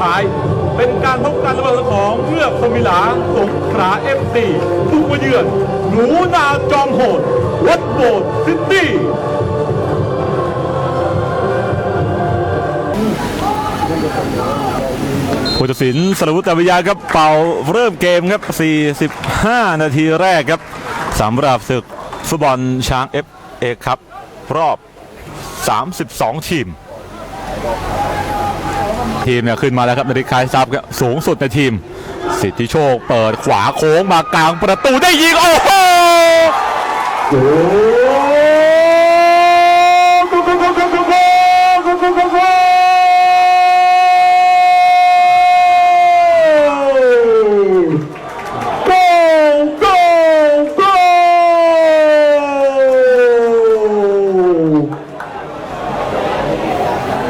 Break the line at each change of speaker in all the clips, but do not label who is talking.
ท้าย เป็นการพบกันระหว่างของเลือกสมิลาสงขลาเอฟซีบุกมาเยือน หนูนาจอมโหด วัดโบสถ์ซิตี้ผู้ตัดสินสรวุฒิตวิยาครับเป่าเริ่มเกมครับ 45 นาทีแรกครับสำหรับศึกฟุตบอลช้างเอฟเอครับรอบ 32 ทีม ทีมเนี่ยขึ้นมาแล้วครับนาฬิกาซับสูงสุดในทีม สิทธิโชคเปิดขวาโค้งมากลางประตูได้ยิง โอ้โห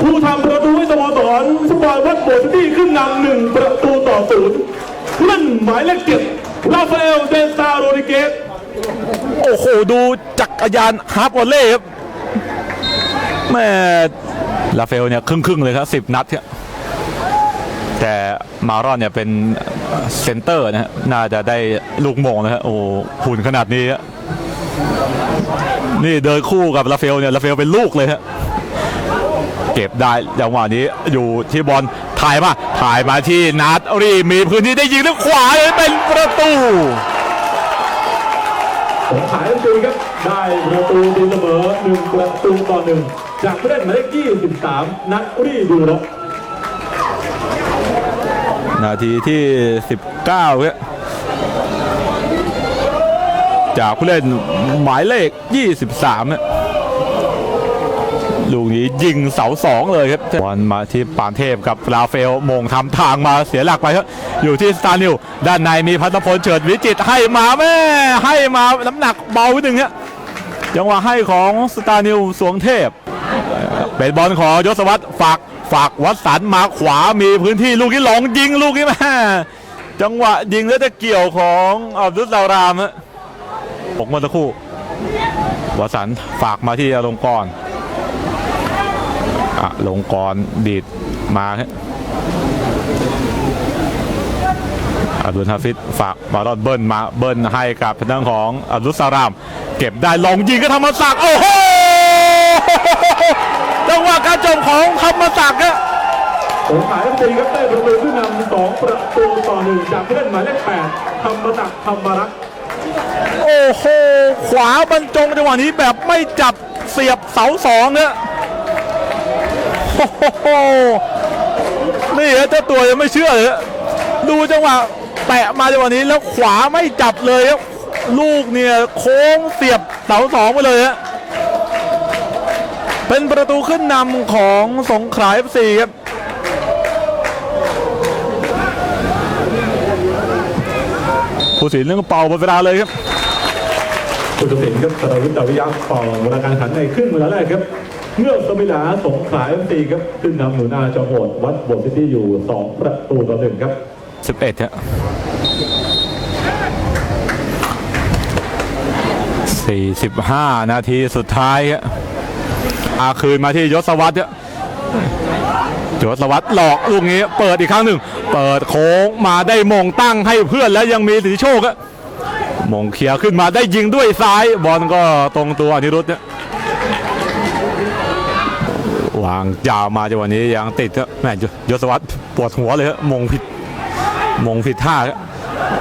ผู้ทำประตูให้สโมสร วัดโบสถ์นี้ขึ้นนำหนึ่งประตูต่อศูนย์เล่นหมายเลขเจ็ดราฟาเอลเดนซาโรดิเกสโอ้โห ดูจักรยานฮาร์ปวอลเล่ครับแม่ลาเฟลเนี่ยครึ่งครึ่งๆเลยครับสิบนัดครับแต่มารอนเนี่ยเป็นเซนเตอร์นะฮะน่าจะได้ลูกมงนะฮะโอ้หุ่นขนาดนี้นี่เดินคู่กับลาเฟลเนี่ยลาเฟลเป็นลูกเลยฮะ เก็บได้จังหวะนี้อยู่ที่บอลถ่ายมาถ่ายมาที่นัดรีมีพื้นที่ได้ยิงด้วยขวาเลยเป็นประตู
สงขลาเอฟซีครับได้ประตูตีเสมอหนึ่งประตูต่อหนึ่งจากผู้เล่นหมายเลข23นัทรีดูรบ
นาทีที่ 19ครับจากผู้เล่นหมายเลข 23เนี่ย ลูกนี้ยิงเสาสองเลยครับบอลมาที่ปานเทพกับราเฟลมงทำทางมาเสียหลักไปครับอยู่ที่สตาร์นิวด้านในมีพัฒพลเฉิดวิจิตให้มาแม่ให้มาน้ำหนักเบาหนึ่งฮะจังหวะให้ของสตาร์นิวสวงเทพ เป็นบอลของยศวัตรฝากฝากวัดสันมาขวามีพื้นที่ลูกนี้หลงยิงลูกนี้แม่จังหวะยิงแล้วจะเกี่ยวของอับดุลลารามฮะผมเมื่อสักครู่วัดสันฝากมาที่อลงกรณ์ อะลงกรณ์ดีดมาฮะอับดุลฮาฟิดฝากมารอนเบิ้ลมาเบิ้ลให้กับทางด้านของอับดุลสาราม เก็บได้ลงยิงก็ธรรมศักดิ์โอ้โหจังหวะการจบของธรรมศักดิ์อะ
สงขลาเอฟซีครับได้ประตูขึ้นนำสองประตูต่อหนึ่งจากผู้เล่นหมายเลข8ธรรมศักดิ์ธรรมรักษ์
โอ้โหขวาบรรจงจังหวะนี้แบบไม่จับเสียบเสาสองเนี่ย โหนี่ฮะเจ้าตัวยังไม่เชื่อเลยฮะดูจังหวะแตะมาจังหวะนี้แล้วขวาไม่จับเลยครับลูกเนี่ยโค้งเสียบเสาสองไปเลยฮะเป็นประตูขึ้นนำของสงขลา FC ครับผู้สินเรื่องเป่าหมดเวลาเลยครับ
ผู้ตัดสินครับสรวุฒิดาวิยาเป่าเวลาการแข่งขันในครึ่งเวลาแรกครับ เมื่อสมิลาสงขลาเอฟซีครับขึ้นนำหนูนาจอมโหดวัดโบสถ์ซิตี้อยู่ 2 ประตูต่อหนึ่งครับ
11ฮะ45 นาทีสุดท้ายฮะอาคืนมาที่ยศวัตรฮะยศวัตรหลอกลูกนี้ เปิดอีกครั้งหนึ่ง เปิดโค้งมาได้มงตั้งให้เพื่อนแล้วยังมีสิทธิโชคฮะมงเคลียร์ขึ้นมาได้ยิงด้วยซ้ายบอลก็ตรงตัวอนิรุตเนี่ย วางยาวมาจังหวะนี้ยังติดก็แม่ยศวัตรปวดหัวเลยฮะมงผิดมงผิดท่า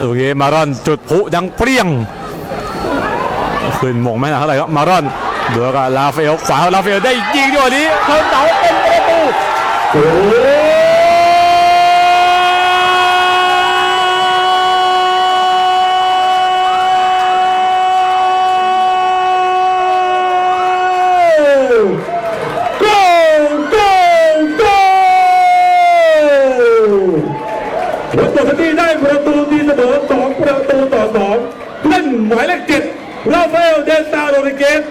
โอเคมารอนจุดพุดังเปรี้ยงขึ้นมงไม่นะเท่าไหร่ก็มารอนเดือกับลาเฟลขวาลาเฟลได้ยิงดีกว่านี้เทิร์นเสาเป็นประตู
หมายเลขเจ็ดราฟาเอลเดนซาโรดิเกส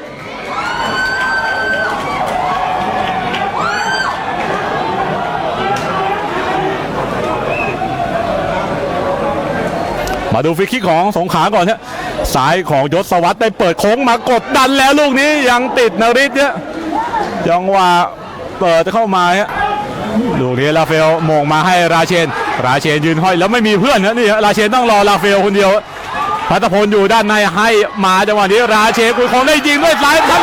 มาดูฟรีคิกของสงขาก่อนฮะสายของยศวัตรได้เปิดโค้งมากดดันแล้วลูกนี้ยังติดนาริสเนี่ยจังหวะเปิดจะเข้ามาฮะลูลูกนี้ลาเฟลโมงมาให้ราเชน ราเชนยืนห้อยแล้วไม่มีเพื่อนนะนี่ฮะราเชนต้องรอลาเฟลคนเดียว พัตพลอยู่ด้านในให้มาจังหวะนี้ราเชนคุยคงได้ยิงด้วยซ้ายทั
น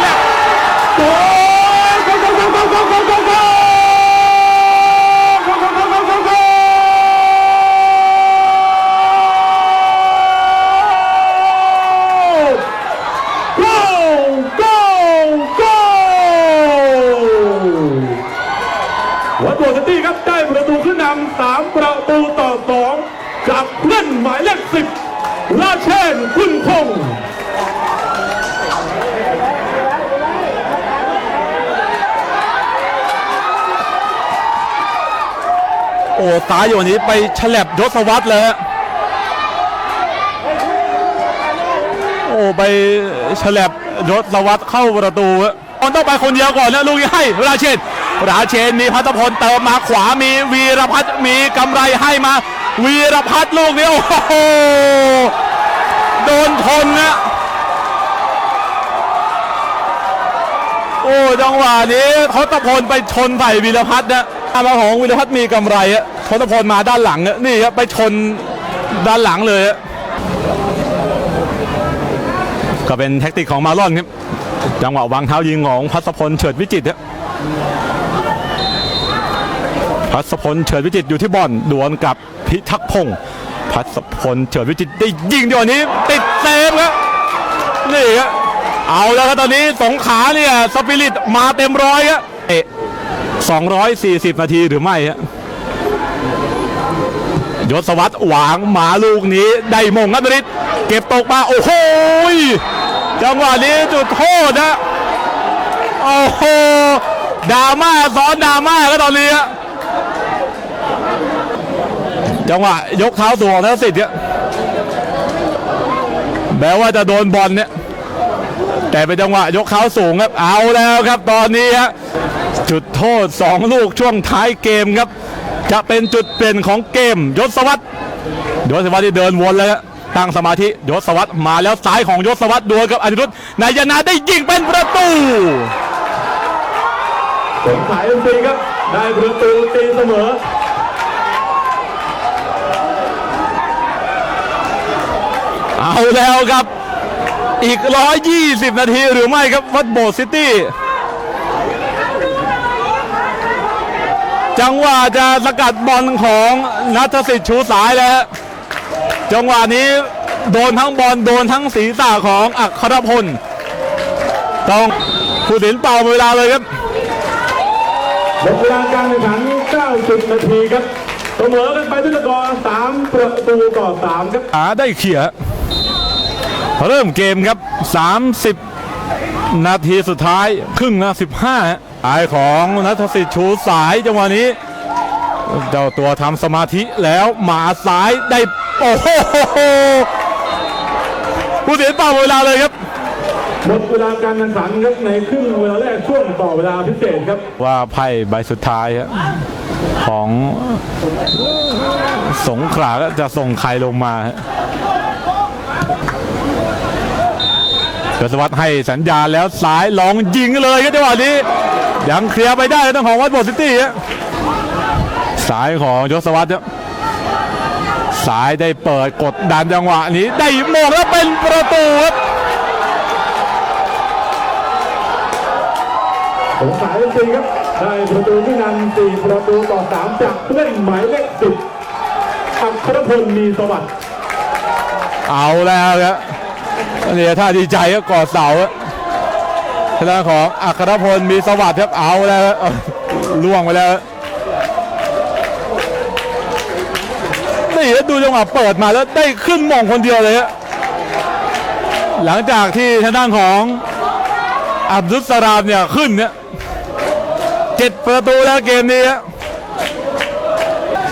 โอ้ตายอยู่นี้ไปฉลับยศวัตรเลยฮะโอ้ไปฉลับยศวัตรเข้าประตูฮะมันต้องไปคนเดียวก่อนนะลูกนี้ให้ราเชนราเชนมีพัทพลเติมมาขวามีวีรพัฒน์มีกำไรให้มา วีรพัฒน์ลูกนี้โอ้โหโดนชนนะโอ้จังหวะนี้ทศพลไปชนใส่วีรพัฒน์นะอามาของวีรพัฒน์มีกำไรอะ ทศพลมาด้านหลังอะนี่ครับไปชนด้านหลังเลยก็เป็นแท็กติกของมาลอนครับจังหวะวางเท้ายิงของพัศพลเฉิดวิจิตรอะพัศพลเฉิดวิจิตอยู่ที่บอลดวลกับพิทักษ์พงศ์พัศพลเฉิดวิจิตได้ยิงเดี๋ยวนี้ ติดเซฟครับนี่ครับเอาแล้วครับตอนนี้สงขาเนี่ยสปิริตมาเต็มร้อยฮะเอ๊ะ240 นาทีหรือไม่ฮะ ยศวัตรหวางหมาลูกนี้ได้มงครับตอนนี้เก็บตกมาโอ้โหจังหวะนี้จุดโทษนะโอ้โหดราม่าซ้อนดราม่าก็ตอนนี้จังหวะยกเท้าสูงของธนสิทธิ์เนี่ยแม้ว่าจะโดนบอลเนี่ยแต่เป็นจังหวะยกเขาสูงครับเอาแล้วครับตอนนี้ฮะจุดโทษ 2 ลูกช่วงท้ายเกมครับ จะเป็นจุดเปลี่ยนของเกมยศวัตรยศวัตรที่เดินวนแล้วฮะตั้งสมาธิยศวัตรมาแล้วซ้ายของยศวัตรดวลกับอนิรุตนายนาได้ยิงเป็นประตู
สงขลาเอ็มซีครับได้ประตูตีเสมอ
เอาแล้วครับ อีก 120 นาทีหรือไม่ครับวัดโบสถ์ซิตี้ จังหวะจะสกัดบอลของนัทสิทธิ์ชูสายแล้วฮะจังหวะนี้โดนทั้งบอลโดนทั้งศีรษะของอัครพลต้องผู้สินเป่าเวลาเลยครับ
หมดเวลาการแข่งขัน 90 นาทีครับเสมอกันไปด้วยสกอร์3ประตูต่อ 3 ครับ
หาได้เขี่ยเริ่มเกมครับ 30 นาทีสุดท้ายครึ่งนะ15ฮะอายของนัทสิทธิ์ชูสายจังหวะนี้ เจ้าตัวทำสมาธิแล้วหมาสายได้โอ้โหผู้เสียเป่าเวลาเลยครับ
หมดเวลาการแข่งขันครับในครึ่งเวลาแรกช่วงต่อเวลาพิเศษครับ
ว่าไพ่ใบสุดท้ายฮะของสงขลาก็จะส่งใครลงมา ฮะกศวัตรให้สัญญาณแล้วสายลองยิงเลยครับจังหวะนี้ ยังเคลียร์ไปได้ต้องของวัดบอซิตี้ฮะสายของยศวัตรครับสายได้เปิดกดดันจังหวะนี้ได้โมงแล้วเป็นประตูครับ
สงขลาเอ็มซีครับได้ประตูที่นำ4ประตูต่อ3จากผู้เล่นหมายเลข10อัครพลมีสวัสดิ์
เอาแล้วครับ เนี่ยถ้าดีใจก็กอดเสาอะทางด้านของอัครพลมีสวัสดิ์ครับเอาแล้วเอาล่วงไปแล้วนี่ดูจังหวะเปิดมาแล้วได้ขึ้นมองคนเดียวเลยฮะหลังจากที่ทางด้านของอับดุสสลามเนี่ยขึ้นเนี่ยเจ็ดประตูแล้วเกมนี้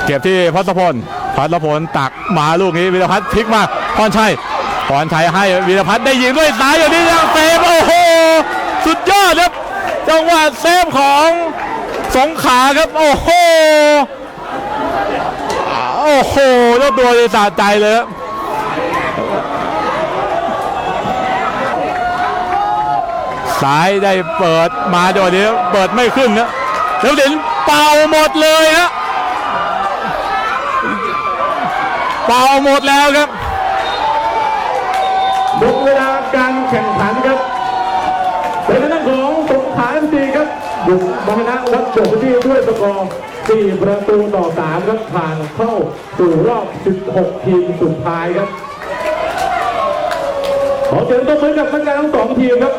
เก็บที่พัศพลพัศพลตักมาลูกนี้วีรพัฒน์พลิกมาพรชัย พรชัยให้วีรพัฒน์ได้ยิงด้วยซ้ายอย่างนี้ยังเซฟโอ้โหสุดยอดครับ จังหวะเซฟของสงขาครับ โอ้โหโอ้โหเจ้าตัวเลยสะใจเลยครับซ้ายได้เปิดมาเดี๋ยวนี้เปิดไม่ขึ้นนะแล้วเด่นเป่าหมดเลยฮะเป่าหมดแล้วครับ
บุกมาชนะวัดจบที่ด้วยสกอร์4ประตูต่อ3ครับผ่านเข้าสู่รอบ 16 ทีมสุดท้ายครับขอเสียงตบมือกับนักการทั้งสองทีมครับ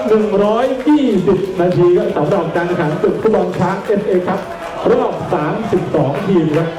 120 นาทีครับสำหรับการแข่งขันศึกฟุตบอลช้างเอฟเอครับรอบ 32 ทีมครับ